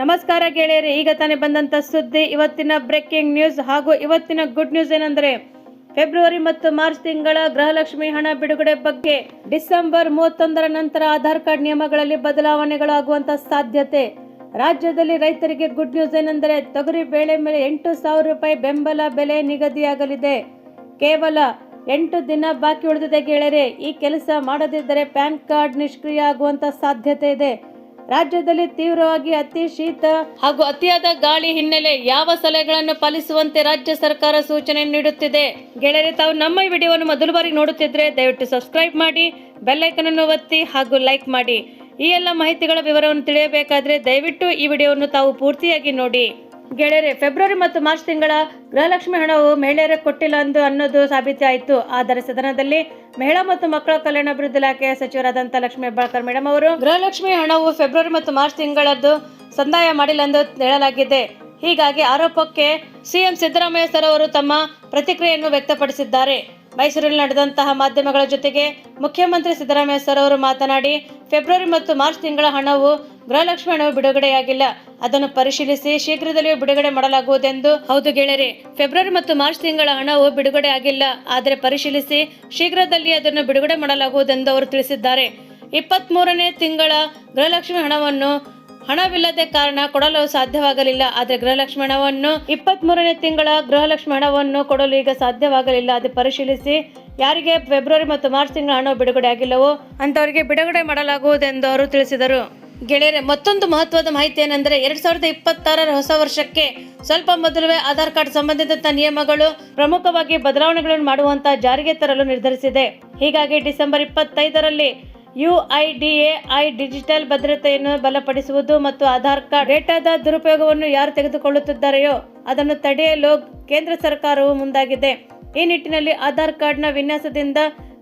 ನಮಸ್ಕಾರ ಗೆಳೆಯರೆ, ಈಗ ತಾನೇ ಬಂದಂತ ಸುದ್ದಿ, ಇವತ್ತಿನ ಬ್ರೇಕಿಂಗ್ ನ್ಯೂಸ್ ಹಾಗೂ ಇವತ್ತಿನ ಗುಡ್ ನ್ಯೂಸ್ ಏನಂದ್ರೆ ಫೆಬ್ರವರಿ ಮತ್ತು ಮಾರ್ಚ್ ತಿಂಗಳ ಗೃಹಲಕ್ಷ್ಮಿ ಹಣ ಬಿಡುಗಡೆ ಬಗ್ಗೆ ಡಿಸೆಂಬರ್ ಮೂವತ್ತೊಂದರ ನಂತರ ಆಧಾರ್ ಕಾರ್ಡ್ ನಿಯಮಗಳಲ್ಲಿ ಬದಲಾವಣೆಗಳಾಗುವಂತ ಸಾಧ್ಯತೆ. ರಾಜ್ಯದಲ್ಲಿ ರೈತರಿಗೆ ಗುಡ್ ನ್ಯೂಸ್ ಏನೆಂದರೆ, ತೊಗರಿ ಬೇಳೆ ಮೇಲೆ ಎಂಟು ಸಾವಿರ ರೂಪಾಯಿ ಬೆಂಬಲ ಬೆಲೆ ನಿಗದಿಯಾಗಲಿದೆ. ಕೇವಲ ಎಂಟು ದಿನ ಬಾಕಿ ಉಳಿದಿದೆ ಗೆಳೆಯರೆ, ಈ ಕೆಲಸ ಮಾಡದಿದ್ದರೆ ಪ್ಯಾನ್ ಕಾರ್ಡ್ ನಿಷ್ಕ್ರಿಯ ಆಗುವಂತ ಸಾಧ್ಯತೆ ಇದೆ. ರಾಜ್ಯದಲ್ಲಿ ತೀವ್ರವಾಗಿ ಅತಿ ಶೀತ ಹಾಗೂ ಅತಿಯಾದ ಗಾಳಿ ಹಿನ್ನೆಲೆ ಯಾವ ಸಲಹೆಗಳನ್ನು ಪಾಲಿಸುವಂತೆ ರಾಜ್ಯ ಸರ್ಕಾರ ಸೂಚನೆ ನೀಡುತ್ತಿದೆ? ಗೆಳೆಯರೆ, ತಾವು ನಮ್ಮ ಈ ವಿಡಿಯೋವನ್ನು ಮೊದಲು ಬಾರಿ ನೋಡುತ್ತಿದ್ರೆ ದಯವಿಟ್ಟು ಸಬ್ಸ್ಕ್ರೈಬ್ ಮಾಡಿ ಬೆಲ್ಲೈಕನ್ ಅನ್ನು ಒತ್ತಿ ಹಾಗೂ ಲೈಕ್ ಮಾಡಿ. ಈ ಎಲ್ಲ ಮಾಹಿತಿಗಳ ವಿವರವನ್ನು ತಿಳಿಯಬೇಕಾದ್ರೆ ದಯವಿಟ್ಟು ಈ ವಿಡಿಯೋವನ್ನು ತಾವು ಪೂರ್ತಿಯಾಗಿ ನೋಡಿ. ಗೆಳೆಯರೆ, ಫೆಬ್ರವರಿ ಮತ್ತು ಮಾರ್ಚ್ ತಿಂಗಳ ಗೃಹಲಕ್ಷ್ಮಿ ಹಣವು ಮಹಿಳೆಯರ ಕೊಟ್ಟಿಲ್ಲ ಎಂದು ಅನ್ನೋದು ಸಾಬೀತಾಯಿತು. ಆದರೆ ಸದನದಲ್ಲಿ ಮಹಿಳಾ ಮತ್ತು ಮಕ್ಕಳ ಕಲ್ಯಾಣ ಅಭಿವೃದ್ಧಿ ಇಲಾಖೆಯ ಸಚಿವರಾದಂಥ ಲಕ್ಷ್ಮೀ ಹೆಬ್ಬಾಳ್ಕರ್ ಮೇಡಮ್ ಅವರು, ಗೃಹಲಕ್ಷ್ಮಿ ಹಣವು ಫೆಬ್ರವರಿ ಮತ್ತು ಮಾರ್ಚ್ ತಿಂಗಳದ್ದು ಸಂದಾಯ ಮಾಡಿಲ್ಲ ಎಂದು ಹೇಳಲಾಗಿದೆ. ಹೀಗಾಗಿ ಆರೋಪಕ್ಕೆ ಸಿಎಂ ಸಿದ್ದರಾಮಯ್ಯ ಸರ್ ಅವರು ತಮ್ಮ ಪ್ರತಿಕ್ರಿಯೆಯನ್ನು ವ್ಯಕ್ತಪಡಿಸಿದ್ದಾರೆ. ಮೈಸೂರಿನಲ್ಲಿ ನಡೆದಂತಹ ಮಾಧ್ಯಮಗಳ ಜೊತೆಗೆ ಮುಖ್ಯಮಂತ್ರಿ ಸಿದ್ದರಾಮಯ್ಯ ಸರ್ ಅವರು ಮಾತನಾಡಿ, ಫೆಬ್ರವರಿ ಮತ್ತು ಮಾರ್ಚ್ ತಿಂಗಳ ಹಣವು ಗೃಹಲಕ್ಷ್ಮಿ ಹಣವು ಬಿಡುಗಡೆಯಾಗಿಲ್ಲ. ಅದನ್ನು ಪರಿಶೀಲಿಸಿ ಶೀಘ್ರದಲ್ಲೇ ಬಿಡುಗಡೆ ಮಾಡಲಾಗುವುದೆಂದು ಹೌದು ಗೆಳೆಯರೆ. ಫೆಬ್ರವರಿ ಮತ್ತು ಮಾರ್ಚ್ ತಿಂಗಳ ಹಣವು ಬಿಡುಗಡೆ ಆಗಿಲ್ಲ. ಆದರೆ ಪರಿಶೀಲಿಸಿ ಶೀಘ್ರದಲ್ಲಿ ಅದನ್ನು ಬಿಡುಗಡೆ ಮಾಡಲಾಗುವುದೆಂದು ಅವರು ತಿಳಿಸಿದ್ದಾರೆ. ಇಪ್ಪತ್ತ್ ಮೂರನೇ ತಿಂಗಳ ಗೃಹಲಕ್ಷ್ಮಿ ಹಣವನ್ನು ಹಣವಿಲ್ಲದೆ ಕಾರಣ ಕೊಡಲು ಸಾಧ್ಯವಾಗಲಿಲ್ಲ. ಆದರೆ ಗೃಹಲಕ್ಷ್ಮಿ ಹಣವನ್ನು ಇಪ್ಪತ್ತ್ ಮೂರನೇ ತಿಂಗಳ ಗೃಹಲಕ್ಷ್ಮಿ ಹಣವನ್ನು ಕೊಡಲು ಈಗ ಸಾಧ್ಯವಾಗಲಿಲ್ಲ. ಅದು ಪರಿಶೀಲಿಸಿ ಯಾರಿಗೆ ಫೆಬ್ರವರಿ ಮತ್ತು ಮಾರ್ಚ್ ತಿಂಗಳ ಹಣ ಬಿಡುಗಡೆ ಆಗಿಲ್ಲವೋ ಅಂತವರಿಗೆ ಬಿಡುಗಡೆ ಮಾಡಲಾಗುವುದೆಂದು ಅವರು ತಿಳಿಸಿದರು. ಗೆಳೆಯರೆ, ಮತ್ತೊಂದು ಮಹತ್ವದ ಮಾಹಿತಿ ಏನೆಂದರೆ ಎರಡ್ ಸಾವಿರದ ಇಪ್ಪತ್ತಾರರ ಹೊಸ ವರ್ಷಕ್ಕೆ ಸ್ವಲ್ಪ ಮೊದಲವೇ ಆಧಾರ್ ಕಾರ್ಡ್ ಸಂಬಂಧಿತ ನಿಯಮಗಳು ಪ್ರಮುಖವಾಗಿ ಬದಲಾವಣೆಗಳನ್ನು ಮಾಡುವಂತ ಜಾರಿಗೆ ತರಲು ನಿರ್ಧರಿಸಿದೆ. ಹೀಗಾಗಿ ಡಿಸೆಂಬರ್ ಇಪ್ಪತ್ತೈದರಲ್ಲಿ ಯುಐಡಿಎಐ ಡಿಜಿಟಲ್ ಭದ್ರತೆಯನ್ನು ಬಲಪಡಿಸುವುದು ಮತ್ತು ಆಧಾರ್ ಕಾರ್ಡ್ ಡೇಟಾದ ದುರುಪಯೋಗವನ್ನು ಯಾರು ತೆಗೆದುಕೊಳ್ಳುತ್ತಿದ್ದಾರೆಯೋ ಅದನ್ನು ತಡೆಯಲು ಕೇಂದ್ರ ಸರ್ಕಾರವು ಮುಂದಾಗಿದೆ. ಈ ನಿಟ್ಟಿನಲ್ಲಿ ಆಧಾರ್ ಕಾರ್ಡ್ನ ವಿನ್ಯಾಸದಿಂದ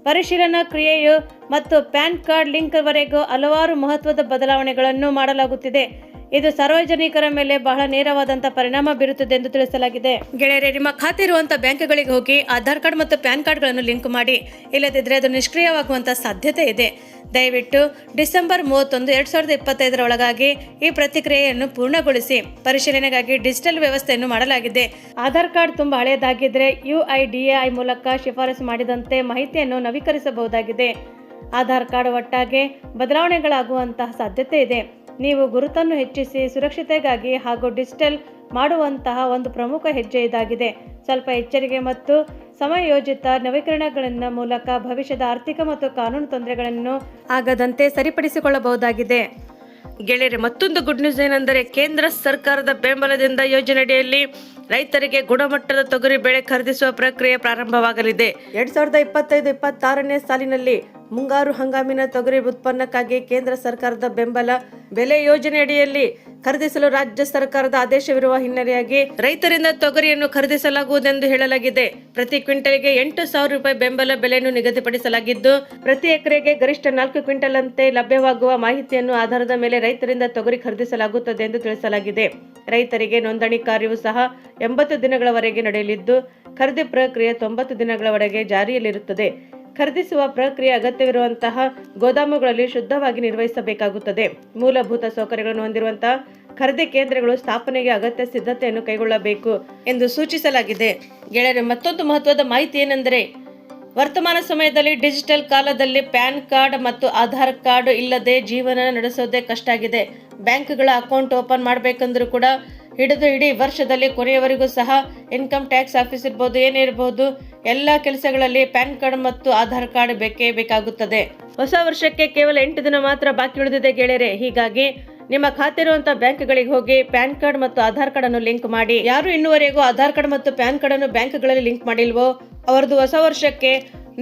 ಪರಿಶೀಲನಾ ಕ್ರಿಯೆಯು ಮತ್ತು ಪ್ಯಾನ್ ಕಾರ್ಡ್ ಲಿಂಕ್ವರೆಗೂ ಹಲವಾರು ಮಹತ್ವದ ಬದಲಾವಣೆಗಳನ್ನು ಮಾಡಲಾಗುತ್ತಿದೆ. ಇದು ಸಾರ್ವಜನಿಕರ ಮೇಲೆ ಬಹಳ ನೇರವಾದಂತ ಪರಿಣಾಮ ಬೀರುತ್ತದೆ ಎಂದು ತಿಳಿಸಲಾಗಿದೆ. ಗೆಳೆಯರೆ ನಿಮ್ಮ ಖಾತೆ ಇರುವಂತಹ ಬ್ಯಾಂಕ್ಗಳಿಗೆ ಹೋಗಿ ಆಧಾರ್ ಕಾರ್ಡ್ ಮತ್ತು ಪ್ಯಾನ್ ಕಾರ್ಡ್ಗಳನ್ನು ಲಿಂಕ್ ಮಾಡಿ. ಇಲ್ಲದಿದ್ದರೆ ಅದು ನಿಷ್ಕ್ರಿಯವಾಗುವಂಥ ಸಾಧ್ಯತೆ ಇದೆ. ದಯವಿಟ್ಟು ಡಿಸೆಂಬರ್ ಮೂವತ್ತೊಂದು ಎರಡ್ ಸಾವಿರದ ಇಪ್ಪತ್ತೈದರ ಒಳಗಾಗಿ ಈ ಪ್ರತಿಕ್ರಿಯೆಯನ್ನು ಪೂರ್ಣಗೊಳಿಸಿ. ಪರಿಶೀಲನೆಗಾಗಿ ಡಿಜಿಟಲ್ ವ್ಯವಸ್ಥೆಯನ್ನು ಮಾಡಲಾಗಿದೆ. ಆಧಾರ್ ಕಾರ್ಡ್ ತುಂಬಾ ಹಳೆಯದಾಗಿದ್ದರೆ ಯುಐಡಿಎಐ ಮೂಲಕ ಶಿಫಾರಸು ಮಾಡಿದಂತೆ ಮಾಹಿತಿಯನ್ನು ನವೀಕರಿಸಬಹುದಾಗಿದೆ. ಆಧಾರ್ ಕಾರ್ಡ್ ಒಟ್ಟಾಗಿ ಬದಲಾವಣೆಗಳಾಗುವಂತಹ ಸಾಧ್ಯತೆ ಇದೆ. ನೀವು ಗುರುತನ್ನು ಹೆಚ್ಚಿಸಿ ಸುರಕ್ಷತೆಗಾಗಿ ಹಾಗೂ ಡಿಜಿಟಲ್ ಮಾಡುವಂತಹ ಒಂದು ಪ್ರಮುಖ ಹೆಜ್ಜೆ ಇದಾಗಿದೆ. ಸ್ವಲ್ಪ ಎಚ್ಚರಿಕೆ ಮತ್ತು ಸಮಯೋಜಿತ ನವೀಕರಣಗಳನ್ನ ಮೂಲಕ ಭವಿಷ್ಯದ ಆರ್ಥಿಕ ಮತ್ತು ಕಾನೂನು ತೊಂದರೆಗಳನ್ನು ಆಗದಂತೆ ಸರಿಪಡಿಸಿಕೊಳ್ಳಬಹುದಾಗಿದೆ. ಗೆಳೆಯರೆ, ಮತ್ತೊಂದು ಗುಡ್ ನ್ಯೂಸ್ ಏನೆಂದರೆ, ಕೇಂದ್ರ ಸರ್ಕಾರದ ಬೆಂಬಲದಿಂದ ಯೋಜನೆಯಡಿಯಲ್ಲಿ ರೈತರಿಗೆ ಗುಣಮಟ್ಟದ ತೊಗರಿ ಬೆಳೆ ಖರೀದಿಸುವ ಪ್ರಕ್ರಿಯೆ ಪ್ರಾರಂಭವಾಗಲಿದೆ. ಎರಡ್ ಸಾವಿರದ ಇಪ್ಪತ್ತೈದು, ಇಪ್ಪತ್ತಾರನೇ ಸಾಲಿನಲ್ಲಿ ಮುಂಗಾರು ಹಂಗಾಮಿನ ತೊಗರಿ ಉತ್ಪನ್ನಕ್ಕಾಗಿ ಕೇಂದ್ರ ಸರ್ಕಾರದ ಬೆಂಬಲ ಬೆಲೆ ಯೋಜನೆಯಡಿಯಲ್ಲಿ ಖರೀದಿಸಲು ರಾಜ್ಯ ಸರ್ಕಾರದ ಆದೇಶವಿರುವ ಹಿನ್ನೆಲೆಯಾಗಿ ರೈತರಿಂದ ತೊಗರಿಯನ್ನು ಖರೀದಿಸಲಾಗುವುದೆಂದು ಹೇಳಲಾಗಿದೆ. ಪ್ರತಿ ಕ್ವಿಂಟಲ್ಗೆ ಎಂಟು ಸಾವಿರ ರೂಪಾಯಿ ಬೆಂಬಲ ಬೆಲೆಯನ್ನು ನಿಗದಿಪಡಿಸಲಾಗಿದ್ದು, ಪ್ರತಿ ಎಕರೆಗೆ ಗರಿಷ್ಠ ನಾಲ್ಕು ಕ್ವಿಂಟಲ್ ಅಂತೆ ಲಭ್ಯವಾಗುವ ಮಾಹಿತಿಯನ್ನು ಆಧಾರದ ಮೇಲೆ ರೈತರಿಂದ ತೊಗರಿ ಖರೀದಿಸಲಾಗುತ್ತದೆ ಎಂದು ತಿಳಿಸಲಾಗಿದೆ. ರೈತರಿಗೆ ನೋಂದಣಿ ಕಾರ್ಯವು ಸಹ ಎಂಬತ್ತು ದಿನಗಳವರೆಗೆ ನಡೆಯಲಿದ್ದು, ಖರೀದಿ ಪ್ರಕ್ರಿಯೆ ತೊಂಬತ್ತು ದಿನಗಳವರೆಗೆ ಜಾರಿಯಲ್ಲಿರುತ್ತದೆ. ಖರೀದಿಸುವ ಪ್ರಕ್ರಿಯೆ ಅಗತ್ಯವಿರುವಂತಹ ಗೋದಾಮುಗಳಲ್ಲಿ ಶುದ್ಧವಾಗಿ ನಿರ್ವಹಿಸಬೇಕಾಗುತ್ತದೆ. ಮೂಲಭೂತ ಸೌಕರ್ಯಗಳನ್ನು ಹೊಂದಿರುವಂತಹ ಖರೀದಿ ಕೇಂದ್ರಗಳು ಸ್ಥಾಪನೆಗೆ ಅಗತ್ಯ ಸಿದ್ಧತೆಯನ್ನು ಕೈಗೊಳ್ಳಬೇಕು ಎಂದು ಸೂಚಿಸಲಾಗಿದೆ. ಗೆಳೆಯರೆ, ಮತ್ತೊಂದು ಮಹತ್ವದ ಮಾಹಿತಿ ಏನೆಂದರೆ, ವರ್ತಮಾನ ಸಮಯದಲ್ಲಿ ಡಿಜಿಟಲ್ ಕಾಲದಲ್ಲಿ ಪ್ಯಾನ್ ಕಾರ್ಡ್ ಮತ್ತು ಆಧಾರ್ ಕಾರ್ಡ್ ಇಲ್ಲದೆ ಜೀವನ ನಡೆಸೋದೇ ಕಷ್ಟ ಆಗಿದೆ. ಬ್ಯಾಂಕ್ಗಳ ಅಕೌಂಟ್ ಓಪನ್ ಮಾಡಬೇಕಂದ್ರೂ ಕೂಡ ಹಿಡಿದು ಇಡೀ ವರ್ಷದಲ್ಲಿ ಕೊನೆಯವರೆಗೂ ಸಹ ಇನ್ಕಮ್ ಟ್ಯಾಕ್ಸ್ ಆಫೀಸ್ ಇರ್ಬೋದು ಏನಿರ್ಬೋದು ಎಲ್ಲ ಕೆಲಸಗಳಲ್ಲಿ ಪ್ಯಾನ್ ಕಾರ್ಡ್ ಮತ್ತು ಆಧಾರ್ ಕಾರ್ಡ್ ಬೇಕೇ ಬೇಕಾಗುತ್ತದೆ. ಹೊಸ ವರ್ಷಕ್ಕೆ ಕೇವಲ ಎಂಟು ದಿನ ಮಾತ್ರ ಬಾಕಿ ಉಳಿದಿದೆ ಗೆಳೆಯರೆ. ಹೀಗಾಗಿ ನಿಮ್ಮ ಖಾತೆ ಇರುವಂತಹ ಬ್ಯಾಂಕ್ಗಳಿಗೆ ಹೋಗಿ ಪ್ಯಾನ್ ಕಾರ್ಡ್ ಮತ್ತು ಆಧಾರ್ ಕಾರ್ಡ್ ಅನ್ನು ಲಿಂಕ್ ಮಾಡಿ. ಯಾರು ಇನ್ನುವರೆಗೂ ಆಧಾರ್ ಕಾರ್ಡ್ ಮತ್ತು ಪ್ಯಾನ್ ಕಾರ್ಡ್ ಅನ್ನು ಬ್ಯಾಂಕ್ಗಳಲ್ಲಿ ಲಿಂಕ್ ಮಾಡಿಲ್ವೋ, ಅವರದು ಹೊಸ ವರ್ಷಕ್ಕೆ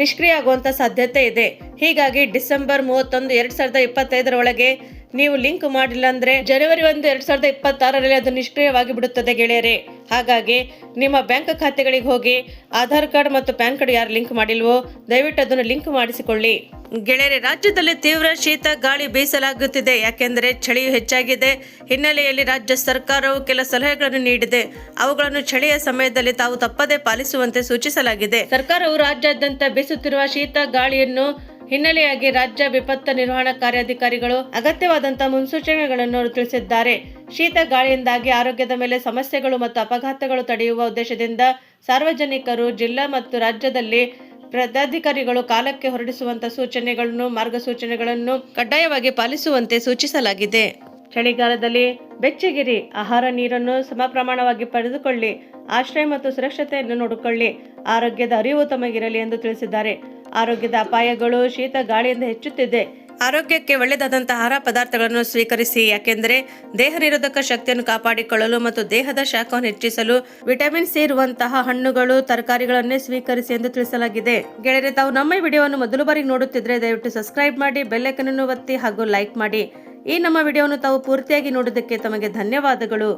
ನಿಷ್ಕ್ರಿಯ ಆಗುವಂತ ಸಾಧ್ಯತೆ ಇದೆ. ಹೀಗಾಗಿ ಡಿಸೆಂಬರ್ ಮೂವತ್ತೊಂದು, ಎರಡ್ ಸಾವಿರದ ಇಪ್ಪತ್ತೈದರ ಒಳಗೆ ನೀವು ಲಿಂಕ್ ಮಾಡಿಲ್ಲ ಅಂದ್ರೆ ಜನವರಿ ಒಂದು ಎರಡ್ ಸಾವಿರದ ಇಪ್ಪತ್ತಾರರಲ್ಲಿ ಅದು ನಿಷ್ಕ್ರಿಯವಾಗಿ ಬಿಡುತ್ತದೆ ಗೆಳೆಯರೆ. ಹಾಗಾಗಿ ನಿಮ್ಮ ಬ್ಯಾಂಕ್ ಖಾತೆಗಳಿಗೆ ಹೋಗಿ ಆಧಾರ್ ಕಾರ್ಡ್ ಮತ್ತು ಪ್ಯಾನ್ ಕಾರ್ಡ್ ಯಾರು ಲಿಂಕ್ ಮಾಡಿಲ್ವೋ ದಯವಿಟ್ಟು ಅದನ್ನು ಲಿಂಕ್ ಮಾಡಿಸಿಕೊಳ್ಳಿ. ಗೆಳೆಯರೆ ರಾಜ್ಯದಲ್ಲಿ ತೀವ್ರ ಶೀತ ಗಾಳಿ ಬೀಸಲಾಗುತ್ತಿದೆ. ಯಾಕೆಂದರೆ ಚಳಿಯು ಹೆಚ್ಚಾಗಿದೆ. ಹಿನ್ನೆಲೆಯಲ್ಲಿ ರಾಜ್ಯ ಸರ್ಕಾರವು ಕೆಲ ಸಲಹೆಗಳನ್ನು ನೀಡಿದೆ. ಅವುಗಳನ್ನು ಚಳಿಯ ಸಮಯದಲ್ಲಿ ತಾವು ತಪ್ಪದೇ ಪಾಲಿಸುವಂತೆ ಸೂಚಿಸಲಾಗಿದೆ. ಸರ್ಕಾರವು ರಾಜ್ಯಾದ್ಯಂತ ಬೀಸುತ್ತಿರುವ ಶೀತ ಗಾಳಿಯನ್ನು ಹಿನ್ನೆಲೆಯಾಗಿ ರಾಜ್ಯ ವಿಪತ್ತು ನಿರ್ವಹಣಾ ಕಾರ್ಯಾಧಿಕಾರಿಗಳು ಅಗತ್ಯವಾದಂತಹ ಮುನ್ಸೂಚನೆಗಳನ್ನು ತಿಳಿಸಿದ್ದಾರೆ. ಶೀತ ಗಾಳಿಯಿಂದಾಗಿ ಆರೋಗ್ಯದ ಮೇಲೆ ಸಮಸ್ಯೆಗಳು ಮತ್ತು ಅಪಘಾತಗಳು ತಡೆಯುವ ಉದ್ದೇಶದಿಂದ ಸಾರ್ವಜನಿಕರು ಜಿಲ್ಲಾ ಮತ್ತು ರಾಜ್ಯದಲ್ಲಿ ಪದಾಧಿಕಾರಿಗಳು ಕಾಲಕ್ಕೆ ಹೊರಡಿಸುವಂತಹ ಸೂಚನೆಗಳನ್ನು, ಮಾರ್ಗಸೂಚನೆಗಳನ್ನು ಕಡ್ಡಾಯವಾಗಿ ಪಾಲಿಸುವಂತೆ ಸೂಚಿಸಲಾಗಿದೆ. ಚಳಿಗಾಲದಲ್ಲಿ ಬೆಚ್ಚಗಿರಿ, ಆಹಾರ ನೀರನ್ನು ಸಮ ಪ್ರಮಾಣವಾಗಿ ಪಡೆದುಕೊಳ್ಳಿ. ಆಶ್ರಯ ಮತ್ತು ಸುರಕ್ಷತೆಯನ್ನು ನೋಡಿಕೊಳ್ಳಿ. ಆರೋಗ್ಯದ ಅರಿವು ತಮಗಿರಲಿ ಎಂದು ತಿಳಿಸಿದ್ದಾರೆ. ಆರೋಗ್ಯದ ಅಪಾಯಗಳು ಶೀತ ಗಾಳಿಯಿಂದ ಹೆಚ್ಚುತ್ತಿದೆ. ಆರೋಗ್ಯಕ್ಕೆ ಒಳ್ಳೆಯದಾದಂತಹ ಆಹಾರ ಪದಾರ್ಥಗಳನ್ನು ಸ್ವೀಕರಿಸಿ, ಯಾಕೆಂದರೆ ದೇಹ ನಿರೋಧಕ ಶಕ್ತಿಯನ್ನು ಕಾಪಾಡಿಕೊಳ್ಳಲು ಮತ್ತು ದೇಹದ ಶಾಖವನ್ನು ಹೆಚ್ಚಿಸಲು ವಿಟಮಿನ್ ಸಿ ಇರುವಂತಹ ಹಣ್ಣುಗಳು, ತರಕಾರಿಗಳನ್ನೇ ಸ್ವೀಕರಿಸಿ ಎಂದು ತಿಳಿಸಲಾಗಿದೆ. ಗೆಳೆಯರೆ, ತಾವು ನಮ್ಮ ವಿಡಿಯೋವನ್ನು ಮೊದಲು ಬಾರಿಗೆ ನೋಡುತ್ತಿದ್ರೆ ದಯವಿಟ್ಟು ಸಬ್ಸ್ಕ್ರೈಬ್ ಮಾಡಿ ಬೆಲ್ಲೈಕನನ್ನು ಒತ್ತಿ ಹಾಗೂ ಲೈಕ್ ಮಾಡಿ. ಈ ನಮ್ಮ ವಿಡಿಯೋವನ್ನು ತಾವು ಪೂರ್ತಿಯಾಗಿ ನೋಡೋದಕ್ಕೆ ತಮಗೆ ಧನ್ಯವಾದಗಳು.